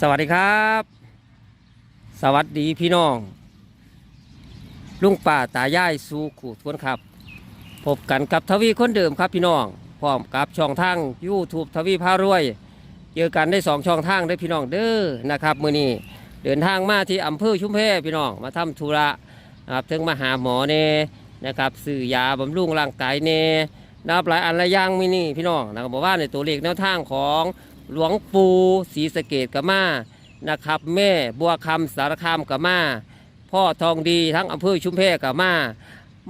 สวัสดีครับ สวัสดีพี่น้อง ลุงป่าตายายสู่ขู่ทวนครับ พบกันกับทวีคนเดิมครับพี่น้อง พร้อมกับช่องทางยูทูบทวีพารวย เจอกันได้สองช่องทางได้พี่น้องเด้อนะครับมื้อนี้เดินทางมาที่อำเภอชุมแพพี่น้องมาทำธุระนะครับถึงมาหาหมอเน่นะครับซื้อยาบำรุงร่างกายเน่นะครับหลายอันหลายอย่างมินี่พี่น้องนะครับบอกว่าในตัวเลขแนวทางของ หลวงปู่ศรีสะเกดกะมานะครับ แม่บัวคำสารคามกะมาพ่อทองดีทั้งอำเภอชุมแพกะมา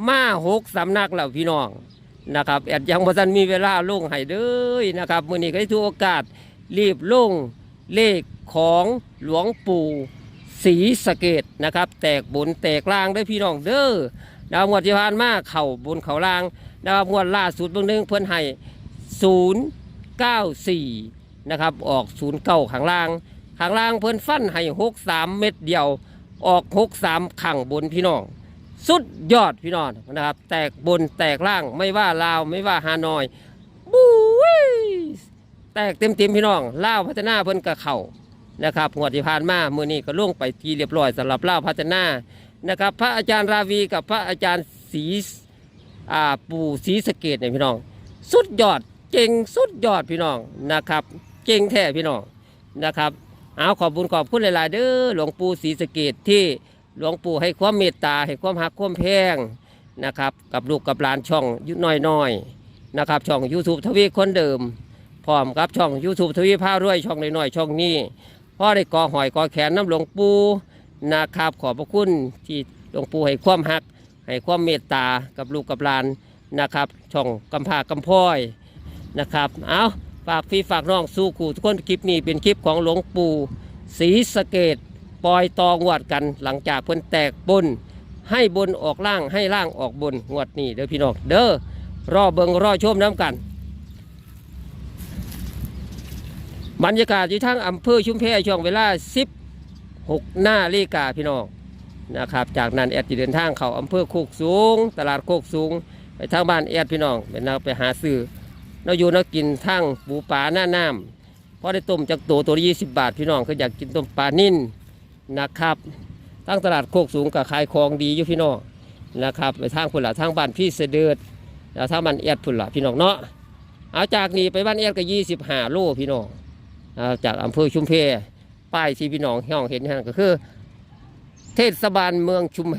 มาหกสำนักแล้วพี่น้องนะครับแอดยังบ่ทันมีเวลาลงให้เด้อนะครับมื้อนี้ก็ได้ถือโอกาสรีบลงเลขของหลวงปู่ศรีสะเกดนะครับ แตกบนแตกล่างได้พี่น้องเด้อดาวงวดที่ผ่านมาเข่าบนเข่าล่างดาวงวดล่าสุดเบางหนึงเพิ่อนให้ศูนย์เก้าสี่ นะครับ ออกศูนย์เก้าข้างล่าง ข้างล่างเพิ่นฟันให้หกสามเม็ดเดียว ออกหกสามข้างบนพี่น้อง สุดยอดพี่น้องนะครับ แตกบนแตกล่างไม่ว่าลาวไม่ว่าฮานอยบุ้ยแตกเต็มเต็มๆพี่น้องล่าวพัฒนาเพิ่นกระเข่านะครับงวดที่ผ่านมามือนี้ก็ล่วงไปทีเรียบร้อยสำหรับล่าวพัฒนานะครับ พระอาจารย์ราวีกับพระอาจารย์ศรีอ่าปู่ศรีสะเกดเนี่ยพี่น้อง สุดยอดเก่งสุดยอดพี่น้องนะครับ เก่งแท้พี่น้องนะครับ เอาขอบบุญขอบคุณหลาย ๆ เด้อหลวงปู่ศรีสะเกดที่หลวงปู่ให้ความเมตตาให้ความหักความแพงนะครับ กับลูกกับหลานช่องยุน้อยๆนะครับ ช่อง YouTube ทวีคนเดิม พร้อมกับช่อง YouTube ทวีภารวยช่องน้อยๆช่องนี้พ่อได้กอหอยกอแขนน้ำหลวงปู่นะครับ ขอบพระคุณที่หลวงปู่ให้ความหัก ให้ความเมตตากับลูกกับหลานนะครับ ช่องกำพากำพ้อยนะครับ เอา ฝากพี่ฝากน้องสู้ขู่ทุกคนคลิปนี้เป็นคลิปของหลวงปู่ศรีสะเกดปล่อยตองวดกันหลังจากเพิ่นแตกบน ให้บนออกล่างให้ล่างออกบนงวดนี้เด้อพี่น้องเด้อรอเบิงรอชมน้ำกันบรรยากาศที่ทั้งอำเภอชุมแพช่วงเวลา 16 หน้าลีกาพี่น้องนะครับ จากนั้นแอดจะเดินทางเข้าอำเภอโคกสูง ตลาดโคกสูง ไปทางบ้านแอดพี่น้องเป็นนาไปหาซื้อ เราอยู่เรากินทั้งปูปลาหน้าน้ำพอได้ต้มจากตัวตัวละ20บาท พี่น้องก็อยากกินต้มปลานิ่นนะครับทั้งตลาดโคกสูงกับขายของดีอยู่พี่น้องนะครับไปทางพุ่นละทางบ้านพี่เสด็จแล้วทางบ้านแอดพุ่นละพี่น้องเนาะเอาจากนี้ไปบ้านแอดก็25โลพี่น้องอ่าจากอำเภอชุมเพป้ายที่พี่น้องห้องเห็นนั่นก็คือ เทศบาลเมืองชุมเพ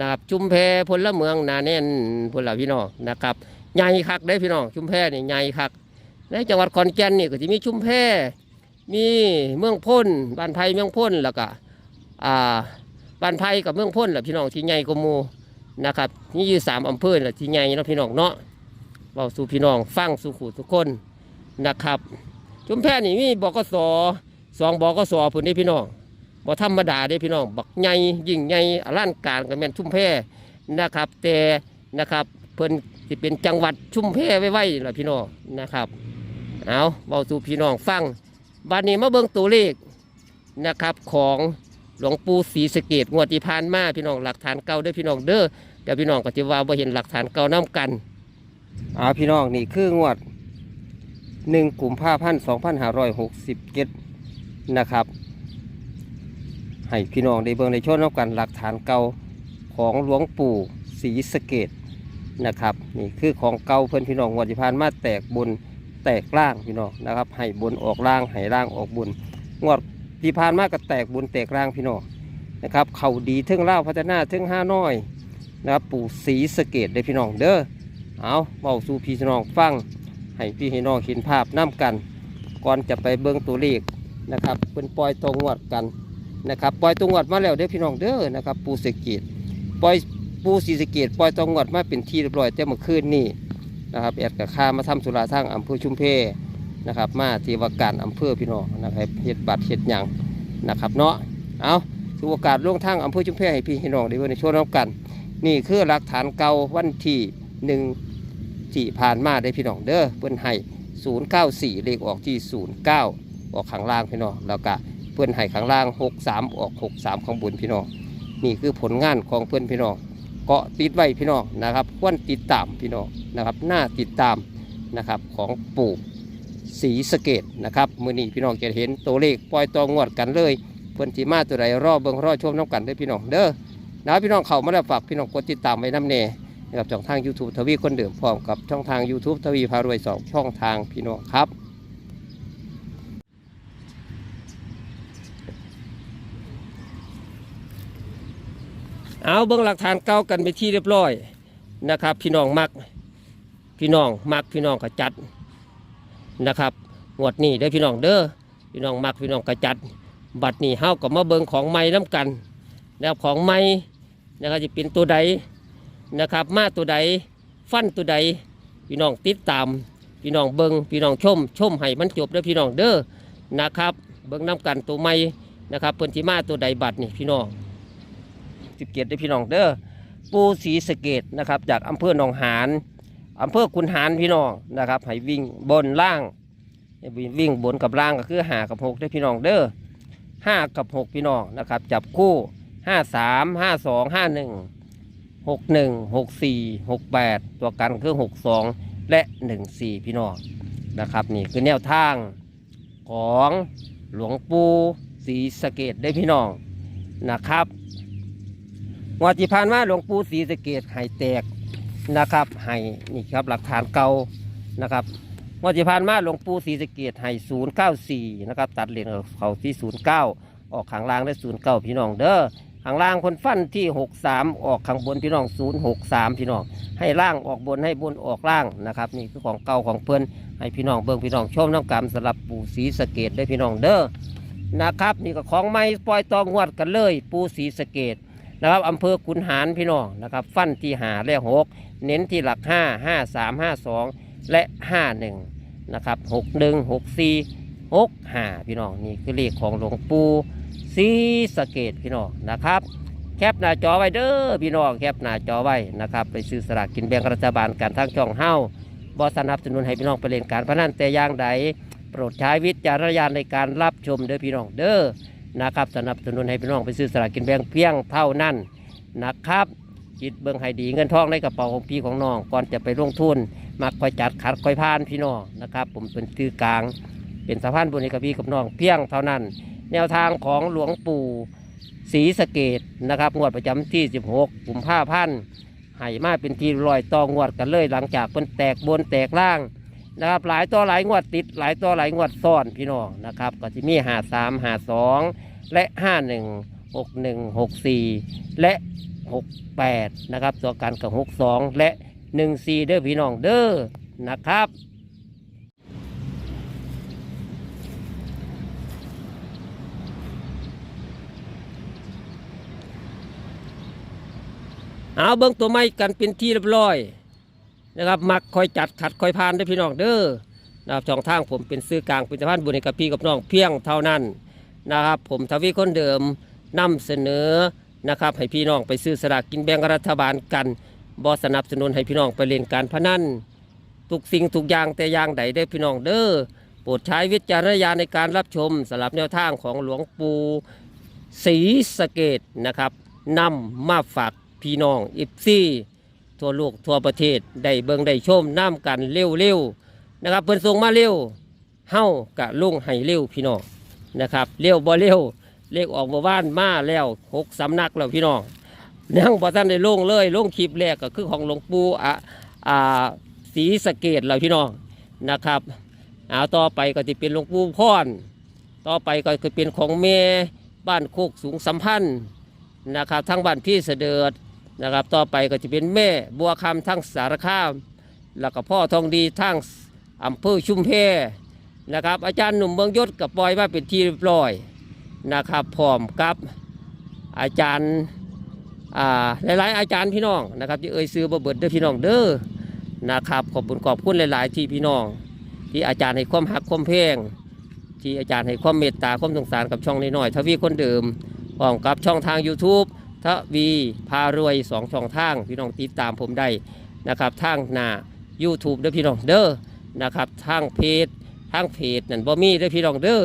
นะครับชุมเพพลเมืองนาแน่นพลพี่น้องนะครับ ใหญ่คักได้พี่น้องชุมเพนี่ใหญ่คักในจังหวัดขอนแก่นนี่ก็จะมีชุมเพมีเมืองพ้นบ้านไผ่เมืองพ้นแล้วก็อ่าบ้านไผ่กับเมืองพ้นแหละพี่น้องที่ใหญ่กว่ามูนะครับนี่อยู่สามอำเภอแหละที่ใหญ่เนาะพี่น้องเนาะเบาสู่พี่น้องฟังสู่ขู่ทุกคนนะครับชุมแพนี่มีบกสสองบกสพุ่นนี่พี่น้องบ่ธรรมดาเด้พี่น้องบักใหญ่ยิ่งใหญ่อลังการกันแม่นชุมแพนะครับ แต่นะครับเพิ่น สิเป็นจังหวัดชุมแพไว้ๆล่ะพี่น้องนะครับ เอาเบาสู่พี่น้องฟังบัดนี้มาเบิ่งตัวเลขนะครับของหลวงปู่ศรีสะเกดงวดที่ผ่านมาพี่น้องหลักฐานเก่าด้อพี่น้องเด้อเดี๋ยวพี่น้องก็จะว่าบ่เห็นหลักฐานเก่านํกันอ่าพี่น้องนี่คืองวดหนึ่งกลุ่มผ้าพันสองพันห้าร้อยหกสิบเจ็ดนะครับ ให้พี่น้องได้เบิ่งในช่วงน้ำกันหลักฐานเก่าของหลวงปู่ศรีสะเกด นะครับนี่คือของเก่าเพื่อนพี่น้องวันที่ผ่านมาแตกบนแตกล่างพี่น้องนะครับให้บนออกล่างให้ล่างออกบนงวดที่ผ่านมาก็แตกบนแตกล่างพี่น้องนะครับเขาดีทึ่งเล่าพัฒนาทึ่งห้าน้อยนะครับปู่ศรีสะเกดได้พี่น้องเด้อเอาเบาสู่พี่น้องฟังให้พี่ให้น้องเห็นภาพน้ำกัน ก่อนจะไปเบิ้งตัวเลขนะครับเป็นปล่อยตรงงวดกันนะครับปล่อยตรงงวดมาแล้วเด้อพี่น้องเด้อนะครับ ปูสะเกีดปล่อย ปูสีสะเกีดปล่อยตรงวดมาเป็นที่เรียบร้อยแต่เมื่อคืนนี่นะครับแอดกับข้ามาทำสุราทางอำเภอชุมเพนะครับ มาที่ว่าการอำเภอพี่น้องนะครับเฮ็ดบัตรเฮ็ดหยังนะครับเนาะเอาถือโอกาสลงทางอำเภอชุมเพให้พี่ให้น้องได้เบิ่งในช่วงน้ำกัน นี่คือหลักฐานเก่าวันที่หนึ่งที่ผ่านมาได้พี่น้องเด้อเพื่อนให้094 เลขออกที่ 09 ออกข้างล่างพี่น้องแล้วก็เพื่อนให้ข้างล่าง 63 ออก 63 ข้างบนพี่น้องนี่คือผลงานของเพื่อนพี่น้อง เกาะติดไว้พี่น้องนะครับควรติดตามพี่น้องนะครับหน้าติดตามนะครับของปู่สีสะเกตนะครับมือนี้พี่น้องจะเห็นตัวเลขปล่อยตองงวดกันเลยเพิ่นสีมาตัวใดรอบเบิ่งรอชมน้ำกันเด้พี่น้องเด้อนะพี่น้องเข้ามาแล้วฝากพี่น้องกดติดตามไว้น้ำเน่นะครับช่องทาง YouTube ทวีคนเดิมพร้อมกับช่องทาง YouTube ทวีพารวยสองช่องทางพี่น้องครับ เอาเบื้องหลักฐานเก่ากันไปที่เรียบร้อยนะครับ พี่น้องมักพี่น้องมักพี่น้องกระจัดนะครับงวดนี้ได้พี่น้องเด้อพี่น้องมักพี่น้องกระจัด บัดนี้เฮากับมาเบิงของใหม่น้กันนะครับของใหม่นะครับจะเป็นตัวใดนะครับ มาตัวใดฟันตัวใด พี่น้องติดตาม พี่น้องเบิงพี่น้องชม ชมให้มันจบเด้อพี่น้องเด้อนะครับ เบิงน้กันตัวใหม่นะครับเพิ่นสิมาตัวใดบัดนี่พี่น้อง สิบเกียรติพี่น้องเด้อปูสีสะเกตนะครับจากอำเภอหนองหานอำเภอคุนหานพี่น้องนะครับให้วิ่งบนล่างวิ่งบนกับล่างก็คือหากับหกได้พี่น้องเด้อห้ากับหกพี่น้องนะครับจับคู่ห้าสามห้าสองห้าหนึ่งหกหนึ่งหกสี่หกแปดตัวกันคือหกสองและหนึ่งสี่พี่น้องนะครับนี่คือแนวทางของหลวงปู่สีสะเกตได้พี่น้องนะครับ งวดที่ผ่านมาหลวงปู่ศรีสะเกดไห้แตกนะครับไห้นี่ครับหลักฐานเก่านะครับงวดที่ผ่านมาหลวงปู่ศรีสะเกดไห้ศูนย์เก้าสี่นะครับตัดเหรียญเขาที่ศูนย์เก้าออกข้างล่างได้ศูนย์เก้าพี่น้องเด้อข้างล่างคนฟันที่หกสามออกข้างบนพี่น้องศูนย์หกสามพี่น้อง ให้ล่างออกบนให้บนออกล่างนะครับนี่คือของเก่าของเพื่อนให้พี่น้องเบิ่งพี่น้องชมน้ำกรรมสำหรับปู่ศรีสเกดได้พี่น้องเด้อนะครับ นี่ก็ของไม้ปล่อยตองหวดกันเลย ปู่ศรีสเกด นะครับอำเภอขุนหารพี่น้องนะครับ ฟันที่หาและหกเน้นที่หลักห้าห้าสามห้าสองและห้าหนึ่งนะครับหกหนึ่งหกสี่หกห้าพี่น้องนี่คือเลขของหลวงปู่ศรีสะเกดพี่น้องนะครับ แคปหน้าจอไว้เด้อพี่น้องแคปหน้าจอไว้นะครับ ไปซื้อสลากกินแบ่งรัฐบาลกันทางช่องเฮ้าบอสนับสนุนให้พี่น้องไปเล่นการพนันแต่ย่างใดโปรดใช้วิจารณญาณในการรับชมเด้อพี่น้องเด้อ นะครับสนับสนุนให้พี่น้องไปซื้อสลากกินแบ่งเพียงเท่านั้นนะครับคิดเบิ่งให้ดีเงินทองในกระเป๋าของพี่ของน้องก่อนจะไปลงทุนมักคอยจัดขัดคอยพานพี่น้องนะครับ ผมเป็นตือกลาง เป็นสะพานบุญให้กับพี่กับน้องเพียงเท่านั้น แนวทางของหลวงปู่ศรีสะเกดนะครับงวดประจำที่ 16กุมภาพันธ์ให้มาเป็นทีลอยต่องวดกันเลย หลังจากเป็นแตกบนแตกล่างนะครับหลายต่อหลายงวดติด หลายต่อหลายงวดซ้อนพี่น้องนะครับ ก็จะมีหาสามหาสอง และ 51 61 64 และ 68 นะครับ ตัวกันกับ 62 และ 14 เด้อพี่น้องเด้อนะครับเอาเบิ้งตัวไม้กันเป็นที่เรียบร้อยนะครับมักคอยจัดขัดคอยพานเด้อพี่น้องเด้อนะครับช่องทางผมเป็นซื้อกลางเป็นสะพานบุญให้กับพี่กับน้องเพียงเท่านั้น นะครับผมทวีคนเดิมนำเสนอนะครับให้พี่น้องไปซื้อสลากกินแบ่งรัฐบาลกันบอสนับสนุนให้พี่น้องไปเล่นการพนันทุกสิ่งทุกอย่างแต่อย่างใดได้พี่น้องเด้อโปรดใช้วิจารณญาณในการรับชมสำหรับแนวทางของหลวงปู่ศรีสะเกดนะครับนำมาฝากพี่น้องอิฟซี่ทั่วโลกทั่วประเทศได้เบิ่งได้ชมน้ำกันเร็วๆนะครับเพิ่นส่งมาเร็วเฮ้ากะลุ่งให้เร็วพี่น้อง นะครับเร็วบ่เร็วเลขออกมาบ้านมาแล้วหกสำนักแล้วพี่น้องยังบ่ท่านได้ลงเลยลงคลิปแรกก็คือของหลวงปู่อะอ่าศรีสะเกดแล้วพี่น้องนะครับเอาต่อไปก็จะเป็นหลวงปู่พรต่อไปก็คือเป็นของเมบ้านโคกสูงสัมพันธ์นะครับทั้งบ้านพี่เสดิร์ดนะครับต่อไปก็จะเป็นแม่บัวคำทั้งสารคาม แล้วก็พ่อทองดีทั้งอำเภอชุมแพ นะครับ อาจารย์หนุ่มเมืองยศกับปล่อยมาเป็นที่เรียบร้อยนะครับพร้อมกับอาจารย์อ่าหลายๆอาจารย์พี่น้องนะครับที่เอ่ยซื้อบะเบิดเด้อพี่น้องเด้อนะครับขอบคุณขอบคุณหลาย ๆ ที่พี่น้อง ที่อาจารย์ให้ความหักความเพ่งที่อาจารย์ให้ความเมตตาความสงสารกับช่องน้อยๆทวีคนเดิมพร้อมกับช่องทาง YouTube ทวีพารวยสองช่องทางพี่น้องติดตามผมได้นะครับทางหน้า YouTube เด้อพี่น้องเด้อนะครับทางเพจ ทางเพจนั่นบ่มีเด้อพี่น้องเด้อ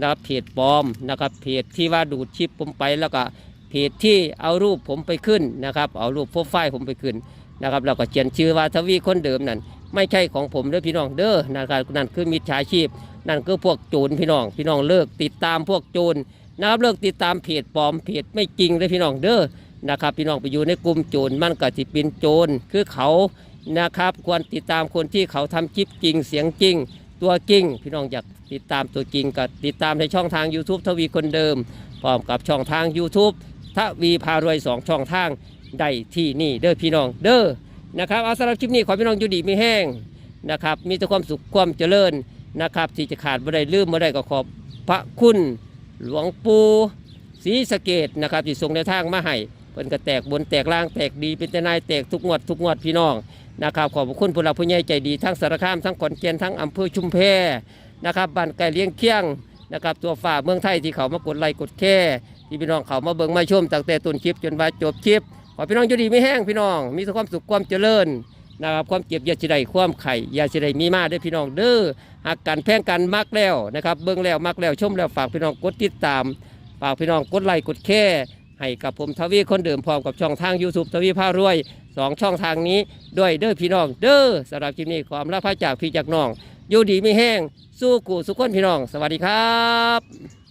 นะครับเพจปลอมนะครับเพจที่ว่าดูดชิปผมไปแล้วก็เพจที่เอารูปผมไปขึ้นนะครับ เอารูปโปรไฟล์ผมไปขึ้นนะครับเราก็เขียนชื่อว่าทวีคนเดิมนั่นไม่ใช่ของผมเด้อพี่น้องเด้อนะครับนั่นคือมิจฉาชีพ นั่นคือพวกโจรพี่น้อง พี่น้องเลิกติดตามพวกโจรนะครับเลิกติดตามเพจปลอมเพจไม่จริงเลยพี่น้องเด้อนะครับพี่น้องไปอยู่ในกลุ่มโจรมันก็สิเป็นโจรคือเขานะครับควรติดตามคนที่เขาทำคลิปจริงเสียงจริง ตัวจริง พี่น้องอยากติดตามตัวจริงก็ติดตามในช่องทาง YouTube ทวีคนเดิมพร้อมกับช่องทาง YouTube ทวีพารวยสองช่องทางได้ที่นี่เด้อพี่น้องเด้อนะครับเอาสำหรับคลิปนี้ขอพี่น้องอยู่ดีไม่แห้งนะครับมีแต่ความสุขความเจริญนะครับที่จะขาดบ่ได้ลืมบ่ได้ก็ขอบพระคุณหลวงปู่ศรีสะเกดนะครับที่ส่งในวทางมาให้เพิ่นก็แตกบนแตกล่างแตกดีเป็นแต่นายแตกทุกงวดทุกงวดพี่น้อง นะครับขอบคุณผู้หลักผู้ใหญ่ใจดีทั้งสารคามทั้งขอนแก่นทั้งอำเภอชุมแพนะครับบ้านไก่เลี้ยงเคียงนะครับตัวฝ่าเมืองไทยที่เขามากดไลค์กดแค่ที่พี่น้องเขามาเบิ่งมาชมตั้งแต่ต้นคลิปจนว่าจบคลิปขอพี่น้องอยู่ดีไม่แห้งพี่น้อง มีความสุขความเจริญนะครับความเจ็บยาสิได้ความไข่ยาสิได้มีมาเด้พี่น้องเด้อหักกันแพงกันมักแล้วนะครับเบิ่งแล้วมักแล้วชมแล้วฝากพี่น้องกดติดตาม ฝากพี่น้องกดไลค์กดแค่ ให้กับผมทวีคนเดิมพร้อมกับช่องทาง YouTube ทวีพารวยสองช่องทางนี้ด้วยเด้อพี่น้อง เด้อสำหรับคลิปนี้ความรักพระจากพี่จากน้อง อยู่ดีไม่แห้งสู้กูสุขคนพี่น้อง สวัสดีครับ